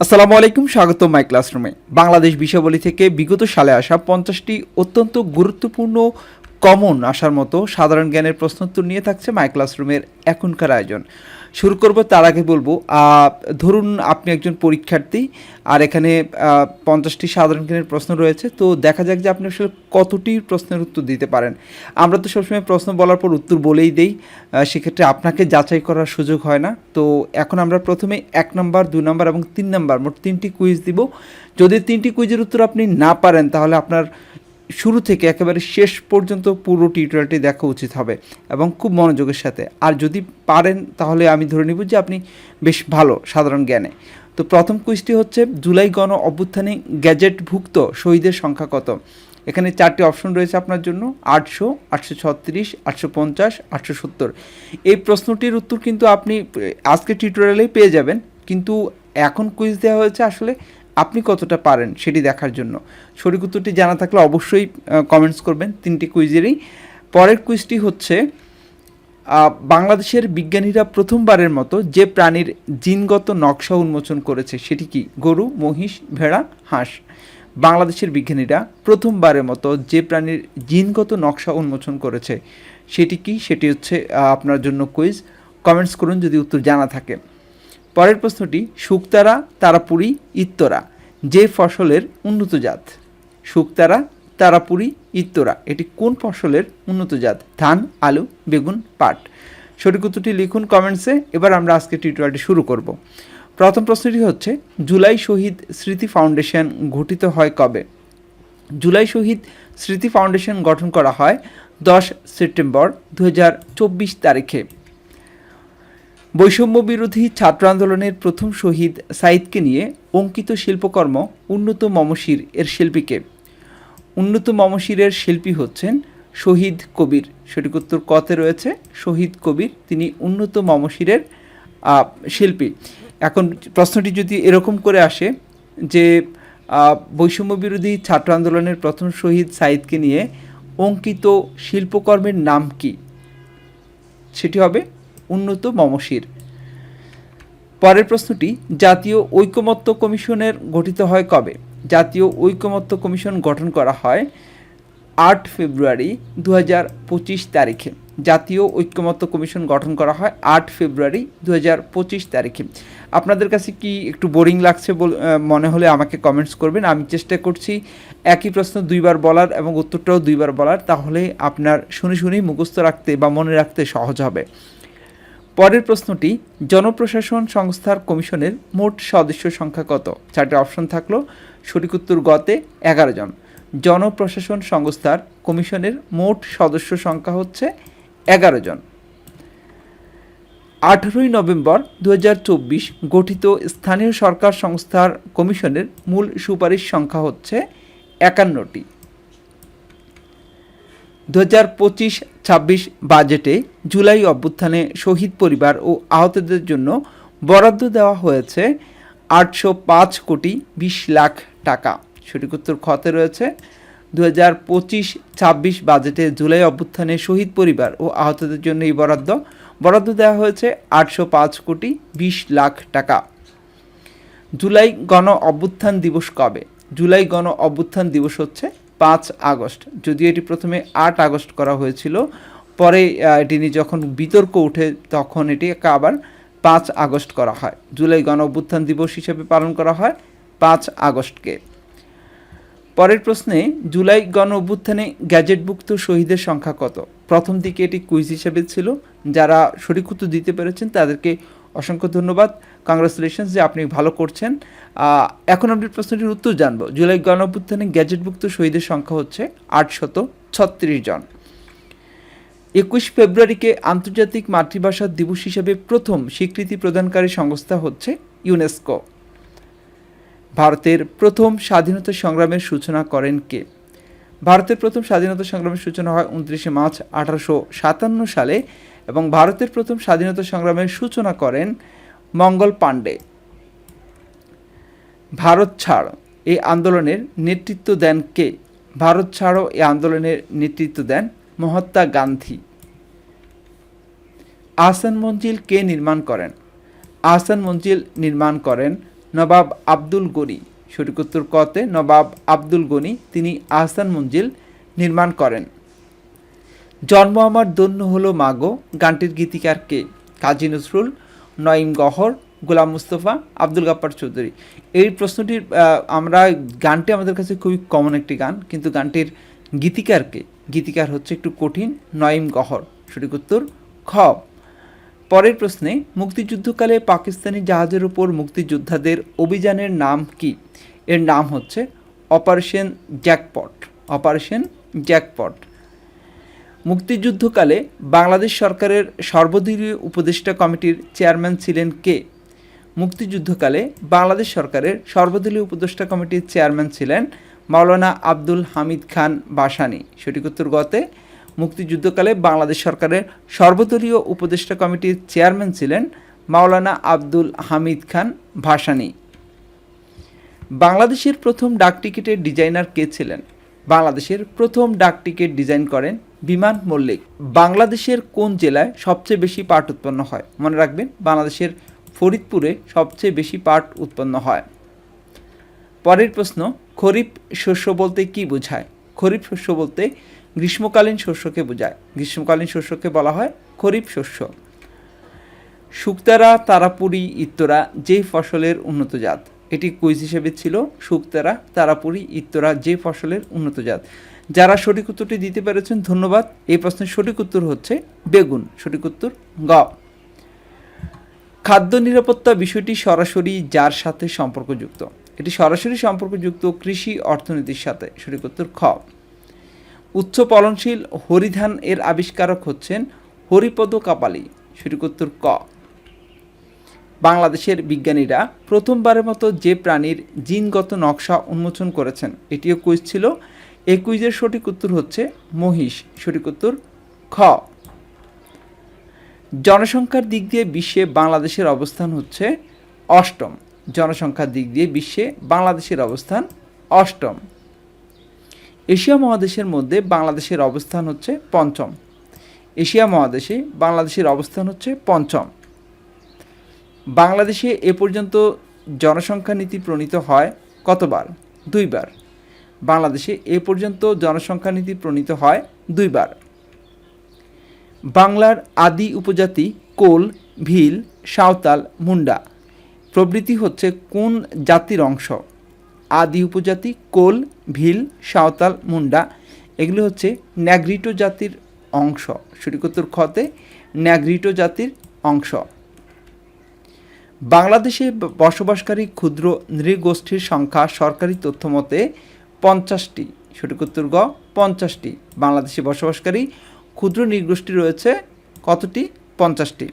আসসালামু আলাইকুম স্বাগত মাই ক্লাসরুমে বাংলাদেশ বিষয়াবলী থেকে বিগত সালে আসা পঞ্চাশটি অত্যন্ত গুরুত্বপূর্ণ কমন আসার মতো সাধারণ জ্ঞানের প্রশ্নোত্তর নিয়ে থাকছে মাই ক্লাসরুমের এখনকার আয়োজন। শুরু করব, তার আগে বলব ধরুন আপনি একজন পরীক্ষার্থী, আর এখানে পঞ্চাশটি সাধারণ জ্ঞানের প্রশ্ন রয়েছে, তো দেখা যাক যে আপনি আসলে কতটি প্রশ্নের উত্তর দিতে পারেন। আমরা তো সবসময় প্রশ্ন বলার পর উত্তর বলেই দেই সেক্ষেত্রে আপনাকে যাচাই করার সুযোগ হয় না। তো এখন আমরা প্রথমে এক নম্বর দুই নম্বর এবং তিন নম্বর, মোট তিনটি কুইজ দিব। যদি তিনটি কুইজের উত্তর আপনি না পারেন, তাহলে আপনার শুরু থেকে একেবারে শেষ পর্যন্ত পুরো টিউটোরিয়ালটি দেখা উচিত হবে এবং খুব মনোযোগের সাথে। আর যদি পারেন, তাহলে আমি ধরে নিব যে আপনি বেশ ভালো সাধারণ জ্ঞানে। তো প্রথম কুইজটি হচ্ছে, জুলাই গণ অভ্যুত্থানে গ্যাজেটভুক্ত শহীদের সংখ্যা কত? এখানে চারটি অপশন রয়েছে আপনার জন্য, আটশো আটশো ছত্রিশ, আটশো পঞ্চাশ, আটশো সত্তর। এই প্রশ্নটির উত্তর কিন্তু আপনি আজকে টিউটোরিয়ালেই পেয়ে যাবেন। কিন্তু এখন কুইজ দেওয়া হয়েছে আসলে আপনি কতটা পারেন সেটি দেখার জন্য। সঠিক উত্তরটি জানা থাকলে অবশ্যই কমেন্টস করবেন তিনটি কুইজেরই। পরের কুইজটি হচ্ছে বাংলাদেশের বিজ্ঞানীরা প্রথমবারের মতো যে প্রাণীর জিনগত নকশা উন্মোচন করেছে সেটি কি? গরু, মহিষ, ভেড়া, হাঁস। বাংলাদেশের বিজ্ঞানীরা প্রথমবারের মতো যে প্রাণীর জিনগত নকশা উন্মোচন করেছে সেটি কি? সেটি হচ্ছে আপনার জন্য কুইজ। কমেন্টস করুন যদি উত্তর জানা থাকে। পরের প্রশ্নটি, শুকতারা, তারাপুরি, ইত্তরা, যে ফসলের উন্নত জাত শুকতারা, তারাপুরি, ইত্তরা, এটি কোন ফসলের উন্নত জাত ধান, আলু, বেগুন, পাট। সঠিক উত্তরটি লিখুন কমেন্টসে, এবার আমরা আজকে টিউটোরিয়ালটি শুরু করব। প্রথম প্রশ্নটি হচ্ছে, জুলাই শহীদ স্মৃতি ফাউন্ডেশন গঠিত হয় কবে? জুলাই শহীদ স্মৃতি ফাউন্ডেশন গঠন করা হয় দশ সেপ্টেম্বর দু হাজার চব্বিশ তারিখে। বৈষম্য বিরোধী ছাত্র আন্দোলনের প্রথম শহীদ সাইদকে নিয়ে অঙ্কিত শিল্পকর্ম উন্নত মমশির এর শিল্পীকে। উন্নত মমশিরের শিল্পী হচ্ছেন শহীদ কবির। সঠিক উত্তর কতে রয়েছে, শহীদ কবির তিনি উন্নত মমশিরের শিল্পী। এখন প্রশ্নটি যদি এরকম করে আসে যে বৈষম্য বিরোধী ছাত্র আন্দোলনের প্রথম শহীদ সাইদকে নিয়ে অঙ্কিত শিল্পকর্মের নাম কি? সেটি হবে উন্নত মমশির। পরের প্রশ্নটি, জাতীয় ঐকমত্য কমিশনের গঠিত হয় কবে? জাতীয় ঐকমত্য কমিশন গঠন করা হয় আট ফেব্রুয়ারি দু হাজার পঁচিশ তারিখে। জাতীয় ঐক্যমত্য কমিশন গঠন করা হয় আট ফেব্রুয়ারি দু হাজার পঁচিশ তারিখে। আপনাদের কাছে কি একটু বোরিং লাগছে মনে হলে আমাকে কমেন্টস করবেন। আমি চেষ্টা করছি একই প্রশ্ন দুইবার বলার এবং উত্তরটাও দুইবার বলার। তাহলে আপনার শুনে শুনেই মুখস্থ রাখতে বা মনে রাখতে সহজ হবে। পরের প্রশ্নটি, জনপ্রশাসন সংস্থার কমিশনের মোট সদস্য সংখ্যা কত? চারটি অপশন থাকল, সঠিক উত্তর গতে এগারো জন। জনপ্রশাসন সংস্থার কমিশনের মোট সদস্য সংখ্যা হচ্ছে এগারো জন। আঠেরোই নভেম্বর দু হাজার চব্বিশ গঠিত স্থানীয় সরকার সংস্থার কমিশনের মূল সুপারিশ সংখ্যা হচ্ছে একান্নটি। দু হাজার পঁচিশ ছাব্বিশ বাজেটে জুলাই অভ্যুত্থানে শহীদ পরিবার ও আহতদের জন্য বরাদ্দ দেওয়া হয়েছে আটশো পাঁচ কোটি বিশ লাখ টাকা। সঠিক উত্তর খতে রয়েছে। দু হাজার পঁচিশ ছাব্বিশ বাজেটে জুলাই অভ্যুত্থানে শহীদ পরিবার ও আহতদের জন্য এই বরাদ্দ বরাদ্দ দেওয়া হয়েছে আটশো পাঁচ কোটি বিশ লাখ টাকা। জুলাই গণ অভ্যুত্থান দিবস কবে? জুলাই গণ অভ্যুত্থান দিবস হচ্ছে পাঁচ আগস্ট। যদিও এটি প্রথমে আট আগস্ট করা হয়েছিল, পরে এটি নিয়ে যখন বিতর্ক ওঠে তখন এটিকে আবার পাঁচ আগস্ট করা হয়। জুলাই গণ অভ্যুত্থান দিবস হিসেবে পালন করা হয় পাঁচ আগস্টকে। পরের প্রশ্নে, জুলাই গণ অভ্যুত্থানে গ্যাজেটভুক্ত শহীদের সংখ্যা কত? প্রথম দিকে এটি কুইজ হিসেবে ছিল। যারা সঠিক উত্তর দিতে পেরেছেন, তাদেরকে অসংখ্য ধন্যবাদ। কংগ্রেচুলেশনস যে আপনি ভালো করছেন। এখন আপনি প্রশ্নটির উত্তর জানব। জুলাই গণ অভ্যুত্থানে গ্যাজেটভুক্ত শহীদের সংখ্যা হচ্ছে আটশত ছত্রিশ জন। একুশ ফেব্রুয়ারিকে আন্তর্জাতিক মাতৃভাষা দিবস হিসেবে প্রথম স্বীকৃতি প্রদানকারী সংস্থা হচ্ছে ইউনেস্কো ভারতের প্রথম স্বাধীনতা সংগ্রামের সূচনা করেন কে? ভারতের প্রথম স্বাধীনতা সংগ্রামের সূচনা হয় উনত্রিশে মার্চ আঠারোশো সাতান্ন সালে। এবং ভারতের প্রথম স্বাধীনতা সংগ্রামের সূচনা করেন মঙ্গল পাণ্ডে। ভারত ছাড় এই আন্দোলনের নেতৃত্ব দেন কে? ভারত ছাড়ো এই আন্দোলনের নেতৃত্ব দেন মহাত্মা গান্ধী। আহসান মঞ্জিল কে নির্মাণ করেন? আহসান মঞ্জিল নির্মাণ করেন নবাব আব্দুল গনি। সঠিক উত্তর কতে নবাব আব্দুল গনি, তিনি আহসান মঞ্জিল নির্মাণ করেন। জন্ম আমার দন্য হলো মাগো গানটির গীতিকার কে? কাজী নজরুল, নঈম গহর, গোলাম মুস্তফা, আব্দুল গাপ্পার চৌধুরী। এই প্রশ্নটির আমরা, গানটি আমাদের কাছে খুবই কমন একটি গান, কিন্তু গানটির গীতিকার কে? গীতিকার হচ্ছে একটু কঠিন নঈম গহর। সঠিক উত্তর, খ। পরের প্রশ্নে, মুক্তিযুদ্ধকালে পাকিস্তানি জাহাজের উপর মুক্তিযোদ্ধাদের অভিযানের নাম কি? এর নাম হচ্ছে অপারেশন জ্যাকপট অপারেশন জ্যাকপট মুক্তিযুদ্ধকালে বাংলাদেশ সরকারের সর্বদলীয় উপদেষ্টা কমিটির চেয়ারম্যান ছিলেন কে? মুক্তিযুদ্ধকালে বাংলাদেশ সরকারের সর্বদলীয় উপদেষ্টা কমিটির চেয়ারম্যান ছিলেন মাওলানা আব্দুল হামিদ খান বাসানি। সঠিক উত্তর গতে, মুক্তিযুদ্ধকালে বাংলাদেশ সরকারের সর্বদলীয় উপদেষ্টা কমিটির চেয়ারম্যান ছিলেন মাওলানা আব্দুল হামিদ খান ভাসানি। বাংলাদেশের প্রথম ডাক টিকিটের ডিজাইনার কে ছিলেন? বাংলাদেশের প্রথম ডাক টিকিট ডিজাইন করেন বিমান মল্লিক, বাংলাদেশের কোন জেলায় সবচেয়ে বেশি পাট উৎপন্ন হয়? মনে রাখবেন, বাংলাদেশের ফরিদপুরে সবচেয়ে বেশি পাট উৎপন্ন হয়। পরের প্রশ্ন, খরিফ শস্য বলতে কি বোঝায়? খরিফ শস্য বলতে গ্রীষ্মকালীন শস্যকে বোঝায়। গ্রীষ্মকালীন শস্যকে বলা হয় খরিফ শস্য। শুক্তারা, তারাপুরি, ইত্তরা যে ফসলের উন্নত জাত। এটি কুইজ হিসেবে ছিল, শুক্তারা, তারাপুরি, ইত্তরা যে ফসলের উন্নত জাত। যারা সঠিক উত্তরটি দিতে পেরেছেন, ধন্যবাদ। এই প্রশ্নের সঠিক উত্তর হচ্ছে বেগুন। সঠিক উত্তর গ। খাদ্য নিরাপত্তা বিষয়টি সরাসরি যার সাথে সম্পর্কযুক্ত? এটি সরাসরি সম্পর্কযুক্ত কৃষি অর্থনীতির সাথে। সঠিক উত্তর খ। উচ্চ ফলনশীল হরিধান এর আবিষ্কারক হচ্ছেন হরিপদ কাপালি। সঠিক উত্তর ক। বাংলাদেশের বিজ্ঞানীরা প্রথমবারের মতো যে প্রাণীর জিনগত নকশা উন্মোচন করেছেন, এটিও কুইজ ছিল। এই কুইজের সঠিক উত্তর হচ্ছে মহিষ, সঠিক উত্তর খ। জনসংখ্যার দিক দিয়ে বিশ্বে বাংলাদেশের অবস্থান হচ্ছে অষ্টম। জনসংখ্যার দিক দিয়ে বিশ্বে বাংলাদেশের অবস্থান অষ্টম। এশিয়া মহাদেশের মধ্যে বাংলাদেশের অবস্থান হচ্ছে পঞ্চম। এশিয়া মহাদেশে বাংলাদেশের অবস্থান হচ্ছে পঞ্চম। বাংলাদেশে এ পর্যন্ত জনসংখ্যা নীতি প্রণীত হয় কতবার? দুইবার। বাংলাদেশে এ পর্যন্ত জনসংখ্যা নীতি প্রণীত হয় দুইবার। বাংলার আদি উপজাতি কোল, ভিল, সাঁওতাল, মুন্ডা। প্রভৃতি হচ্ছে কোন জাতির অংশ? আদি উপজাতি কোল, ভিল, সাঁওতাল, মুন্ডা, এগুলি হচ্ছে ন্যাগ্রিটো জাতির অংশ। সঠিক উত্তর খতে ন্যাগ্রিটো জাতির অংশ। বাংলাদেশে বসবাসকারী ক্ষুদ্র নৃগোষ্ঠীর সংখ্যা সরকারি তথ্য মতে পঞ্চাশটি, সঠিক উত্তর গ, পঞ্চাশটি বাংলাদেশে বসবাসকারী ক্ষুদ্র নৃগোষ্ঠী রয়েছে কতটি? পঞ্চাশটি।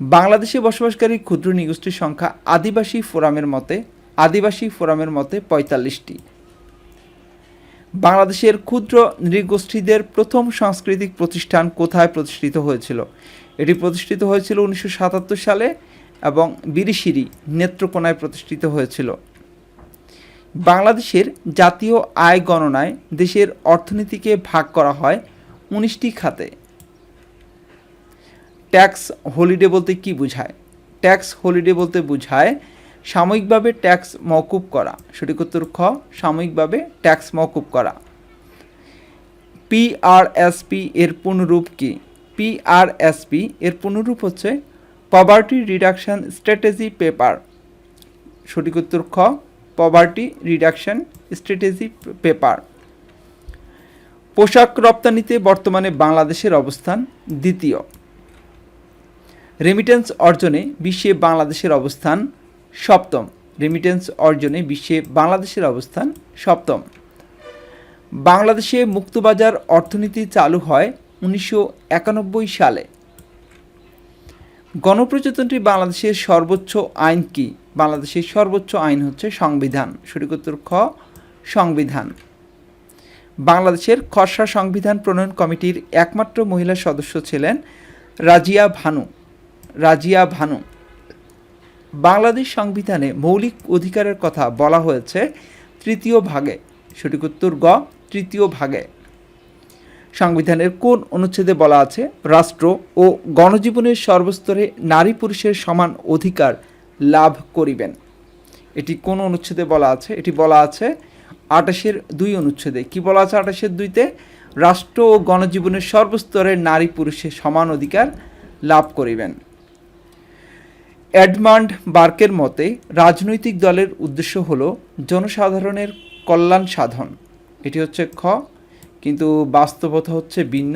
বাংলাদেশে বসবাসকারী ক্ষুদ্র নৃগোষ্ঠীর সংখ্যা আদিবাসী ফোরামের মতে, আদিবাসী ফোরামের মতে পঁয়তাল্লিশটি। বাংলাদেশের ক্ষুদ্র নৃগোষ্ঠীদের প্রথম সাংস্কৃতিক প্রতিষ্ঠান কোথায় প্রতিষ্ঠিত হয়েছিল? এটি প্রতিষ্ঠিত হয়েছিল উনিশশো সাতাত্তর সালে এবং বিরিশিরি নেত্রকোনায় প্রতিষ্ঠিত হয়েছিল। বাংলাদেশের জাতীয় আয় গণনায় দেশের অর্থনীতিকে ভাগ করা হয় উনিশটি খাতে। ট্যাক্স হলিডে বলতে কি বোঝায়? ট্যাক্স হলিডে বলতে বোঝায় সাময়িকভাবে ট্যাক্স মকুব করা। সঠিক উত্তর খ, সাময়িকভাবে ট্যাক্স মকুব করা। পিআরএসপি এর পুনরূপ কি? পিআরএসপি এর পুনরূপ হচ্ছে পভার্টি রিডাকশন স্ট্র্যাটেজি পেপার সঠিক উত্তর খ পভার্টি রিডাকশন স্ট্র্যাটেজি পেপার পোশাক রপ্তানিতে বর্তমানে বাংলাদেশের অবস্থান দ্বিতীয়। রেমিটেন্স অর্জনে বিশ্বে বাংলাদেশের অবস্থান সপ্তম। রেমিটেন্স অর্জনে বিশ্বে বাংলাদেশের অবস্থান সপ্তম। বাংলাদেশে মুক্তবাজার অর্থনীতি চালু হয় উনিশশো একানব্বই সালে। গণপ্রজাতন্ত্রী বাংলাদেশের সর্বোচ্চ আইন কি? বাংলাদেশের সর্বোচ্চ আইন হচ্ছে সংবিধান। সঠিক উত্তর খ, সংবিধান। বাংলাদেশের খসড়া সংবিধান প্রণয়ন কমিটির একমাত্র মহিলা সদস্য ছিলেন রাজিয়া ভানু। রাজিয়া ভানু। বাংলাদেশ সংবিধানে মৌলিক অধিকারের কথা বলা হয়েছে তৃতীয় ভাগে। সঠিক উত্তর গ, তৃতীয় ভাগে। সংবিধানের কোন অনুচ্ছেদে বলা আছে, রাষ্ট্র ও গণজীবনের সর্বস্তরে নারী পুরুষের সমান অধিকার লাভ করিবেন। এটি কোন অনুচ্ছেদে বলা আছে? এটি বলা আছে আটাশের দুই অনুচ্ছেদে। কি বলা আছে আটাশের দুইতে? রাষ্ট্র ও গণজীবনের সর্বস্তরের নারী পুরুষের সমান অধিকার লাভ করিবেন। অ্যাডমান্ড বার্কের মতে, রাজনৈতিক দলের উদ্দেশ্য হল জনসাধারণের কল্যাণ সাধন। এটি হচ্ছে খ কিন্তু বাস্তবতা হচ্ছে ভিন্ন,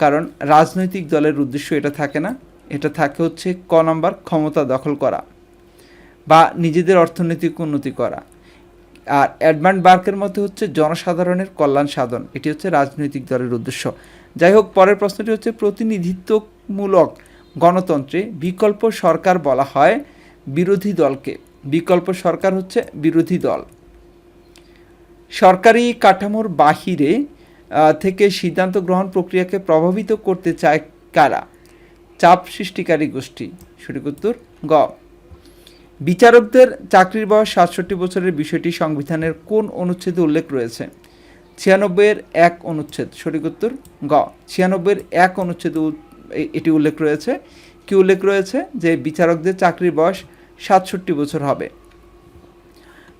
কারণ রাজনৈতিক দলের উদ্দেশ্য এটা থাকে না। এটা থাকে হচ্ছে ক নাম্বার ক্ষমতা দখল করা বা নিজেদের অর্থনৈতিক উন্নতি করা। আর অ্যাডমান্ড বার্কের মধ্যে হচ্ছে জনসাধারণের কল্যাণ সাধন, এটি হচ্ছে রাজনৈতিক দলের উদ্দেশ্য। যাই হোক, পরের প্রশ্নটি হচ্ছে প্রতিনিধিত্বমূলক গণতন্ত্রে বিকল্প সরকার বলা হয় বিরোধী দলকে। বিকল্প সরকার হচ্ছে বিরোধী দল। সরকারি কাঠামোর বাহিরে থেকে সিদ্ধান্ত গ্রহণ প্রক্রিয়াকে প্রভাবিত করতে চায় কারা? চাপ সৃষ্টিকারী গোষ্ঠী। সঠিক উত্তর, গ। বিচারকদের চাকরির বয়স সাতষট্টি বছরের বিষয়টি সংবিধানের কোন অনুচ্ছেদে উল্লেখ রয়েছে? ছিয়ানব্বইয়ের এক অনুচ্ছেদ। সঠিক উত্তর, গ। ছিয়ানব্বইয়ের এক অনুচ্ছেদে এটি উল্লেখ রয়েছে। কি উল্লেখ রয়েছে? যে বিচারকদের চাকরির বয়স সাতষট্টি বছর হবে।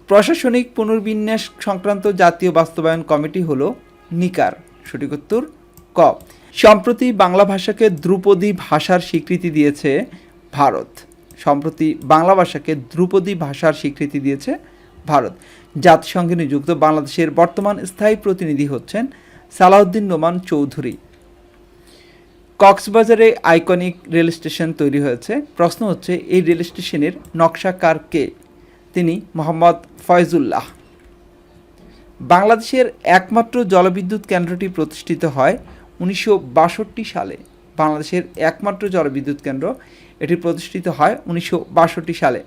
প্রশাসনিক পুনর্বিন্যাস সংক্রান্ত জাতীয় বাস্তবায়ন কমিটি হল নিকার। সঠিক উত্তর, ক। সম্প্রতি বাংলা ভাষাকে ধ্রুপদী ভাষার স্বীকৃতি দিয়েছে ভারত। সম্প্রতি বাংলা ভাষাকে ধ্রুপদী ভাষার স্বীকৃতি দিয়েছে ভারত। জাতিসংঘে নিযুক্ত বাংলাদেশের বর্তমান স্থায়ী প্রতিনিধি হচ্ছেন সালাউদ্দিন নোমান চৌধুরী। কক্সবাজারে আইকনিক রেল স্টেশন তৈরি হয়েছে। প্রশ্ন হচ্ছে, এই রেল স্টেশনের নকশাকার কে? তিনি মোহাম্মদ ফয়জুল্লাহ। বাংলাদেশের একমাত্র জলবিদ্যুৎ কেন্দ্রটি প্রতিষ্ঠিত হয় উনিশশো বাষট্টি সালে। বাংলাদেশের একমাত্র জলবিদ্যুৎ কেন্দ্র। এটি প্রতিষ্ঠিত হয় উনিশশো বাষট্টি সালে।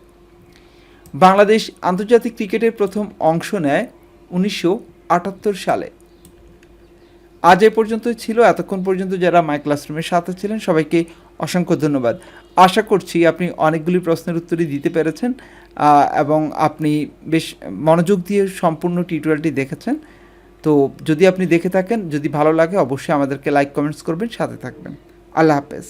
বাংলাদেশ আন্তর্জাতিক ক্রিকেটের প্রথম অংশ নেয় উনিশশো আটাত্তর সালে। আজ এ পর্যন্তই ছিল, এতক্ষণ পর্যন্ত যারা মাই ক্লাসরুমের সাথে ছিলেন, সবাইকে অসংখ্য ধন্যবাদ। আশা করছি আপনি অনেকগুলি প্রশ্নের উত্তরই দিতে পেরেছেন। এবং আপনি বেশ মনোযোগ দিয়ে সম্পূর্ণ টিউটোরিয়ালটি দেখেছেন। তো যদি আপনি দেখে থাকেন, যদি ভালো লাগে, অবশ্যই আমাদেরকে লাইক, কমেন্টস করবেন, সাথে থাকবেন। আল্লাহ হাফেজ।